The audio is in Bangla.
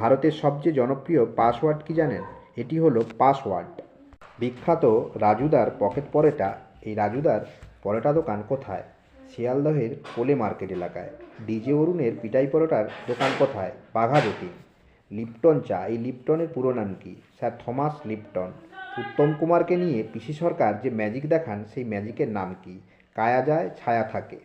ভারতের সবচেয়ে জনপ্রিয় পাসওয়ার্ড কি জানেন? এটি হলো পাসওয়ার্ড। বিখ্যাত রাজুদার পকেট পরোটা, এই রাজুদার পরোটা দোকান কোথায়? শিয়ালদহের কোলে মার্কেট এলাকায়। ডিজে অরুণের পিটাই পরোটার দোকান কোথায়? বাঘাযতীন লিপটন চা, এই লিপটনের পুরো নাম কি? Sir Thomas Lipton. উত্তম কুমারকে নিয়ে পিসি সরকার যে ম্যাজিক দেখান, সেই ম্যাজিকের নাম কি? কায়া যায়, ছায়া থাকে।